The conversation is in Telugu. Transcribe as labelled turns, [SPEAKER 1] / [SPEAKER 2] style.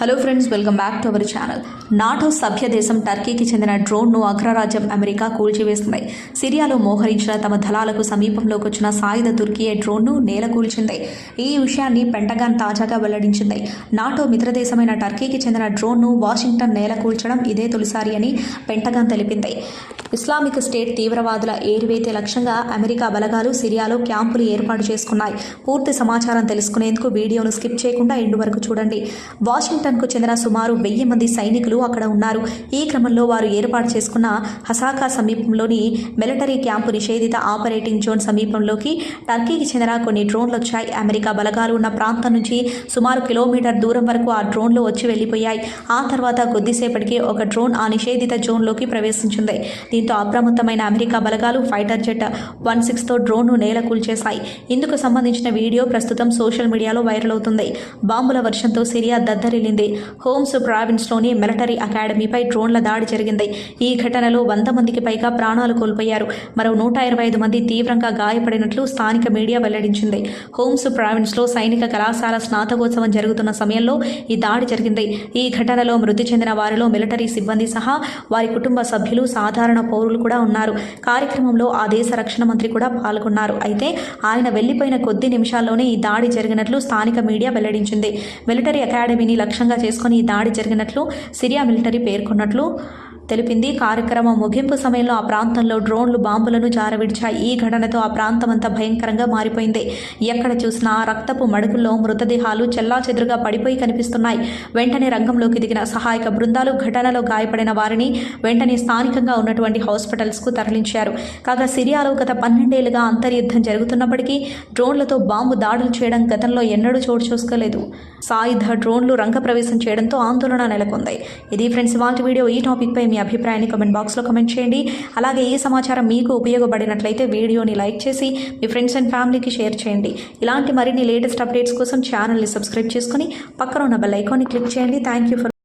[SPEAKER 1] Hello friends welcome back to our channel NATO సభ్య దేశం టర్కీకి చెందిన డ్రోన్ను అగ్రరాజ్యం అమెరికా కూల్చివేసింది. సిరియాలో మోహరించిన తమ దళాలకు సమీపంలోకి వచ్చిన సాయుధ తుర్కియే డ్రోన్ను నేల కూల్చింది. ఈ విషయాన్ని పెంటగాన్ తాజాగా వెల్లడించింది. నాటో మిత్రదేశమైన టర్కీకి చెందిన డ్రోన్ను వాషింగ్టన్ నేల కూల్చడం ఇదే తొలిసారి అని పెంటగాన్ తెలిపింది. ఇస్లామిక్ స్టేట్ తీవ్రవాదుల ఏరివేతే లక్ష్యంగా అమెరికా బలగాలు సిరియాలో క్యాంపులు ఏర్పాటు చేసుకున్నాయి. పూర్తి సమాచారం తెలుసుకునేందుకు వీడియోను స్కిప్ చేయకుండా ఎండు వరకు చూడండి. వాషింగ్టన్ పాకిస్తాన్కు చెందిన సుమారు వెయ్యి మంది సైనికులు అక్కడ ఉన్నారు. ఈ క్రమంలో వారు ఏర్పాటు చేసుకున్న హసాకా సమీపంలోని మిలిటరీ క్యాంపు నిషేధిత ఆపరేటింగ్ జోన్ సమీపంలోకి టర్కీకి చెందిన కొన్ని డ్రోన్లు వచ్చాయి. అమెరికా బలగాలు ఉన్న ప్రాంతం నుంచి సుమారు కిలోమీటర్ దూరం వరకు ఆ డ్రోన్లు వచ్చి వెళ్ళిపోయాయి ఆ తర్వాత కొద్దిసేపటికి ఒక డ్రోన్ ఆ నిషేధిత జోన్లోకి ప్రవేశించింది. దీంతో అప్రమత్తమైన అమెరికా బలగాలు ఫైటర్ జెట్ వన్ సిక్స్తో డ్రోన్ను నేల కూల్చేశాయి. ఇందుకు సంబంధించిన వీడియో ప్రస్తుతం సోషల్ మీడియాలో వైరల్ అవుతుంది. బాంబుల వర్షంతో సిరియా దద్దరిల్లింది. హోమ్స్ ప్రావిన్స్లోని మిలిటరీ అకాడమీపై డ్రోన్ల దాడి జరిగింది. ఈ ఘటనలో వంద మందికి పైగా ప్రాణాలు కోల్పోయారు. మరో నూట ఇరవై ఐదు మంది తీవ్రంగా గాయపడినట్లు స్థానిక మీడియా వెల్లడించింది. హోమ్స్ ప్రావిన్స్లో సైనిక కళాశాల స్నాతకోత్సవం జరుగుతున్న సమయంలో ఈ దాడి జరిగింది. ఈ ఘటనలో మృతి చెందిన వారిలో మిలిటరీ సిబ్బంది సహా వారి కుటుంబ సభ్యులు సాధారణ పౌరులు కూడా ఉన్నారు. కార్యక్రమంలో ఆ దేశ రక్షణ మంత్రి కూడా పాల్గొన్నారు. అయితే ఆయన వెళ్ళిపోయిన కొద్ది నిమిషాల్లోనే ఈ దాడి జరిగినట్లు స్థానిక మీడియా వెల్లడించింది. మిలిటరీ అకాడమీని లక్ష్యంగా చేసుకుని ఈ దాడి జరిగినట్లు సిరియా మిలిటరీ పేర్కొన్నట్లు తెలిపింది. కార్యక్రమం ముగింపు సమయంలో ఆ ప్రాంతంలో డ్రోన్లు బాంబులను జారవిడిచాయి. ఈ ఘటనతో ఆ ప్రాంతం అంతా భయంకరంగా మారిపోయింది. ఎక్కడ చూసినా రక్తపు మడుగుల్లో మృతదేహాలు చెల్లాచెదురుగా పడిపోయి కనిపిస్తున్నాయి. వెంటనే రంగంలోకి దిగిన సహాయక బృందాలు ఘటనలో గాయపడిన వారిని వెంటనే స్థానికంగా ఉన్నటువంటి హాస్పిటల్స్కు తరలించారు. కాగా సిరియాలో గత పన్నెండేళ్ళుగా అంతర్యుద్ధం జరుగుతున్నప్పటికీ డ్రోన్లతో బాంబు దాడులు చేయడం గతంలో ఎన్నడూ చోటు చూసుకోలేదు. సాయుధ డ్రోన్లు రంగప్రవేశం చేయడంతో ఆందోళన నెలకొంది. ఇది ఫ్రెండ్స్ ఇవాళ వీడియో ఈ టాపిక్పై మీ అభిప్రాయాన్ని కమెంట్ బాక్స్లో కమెంట్ చేయండి. అలాగే ఈ సమాచారం మీకు ఉపయోగపడినట్లయితే వీడియోని లైక్ చేసి మీ ఫ్రెండ్స్ అండ్ ఫ్యామిలీకి షేర్ చేయండి. ఇలాంటి మరిన్ని లేటెస్ట్ అప్డేట్స్ కోసం ఛానల్ని సబ్స్క్రైబ్ చేసుకుని పక్కన ఉన్న బెల్ ఐకాన్ని క్లిక్ చేయండి. Thank you for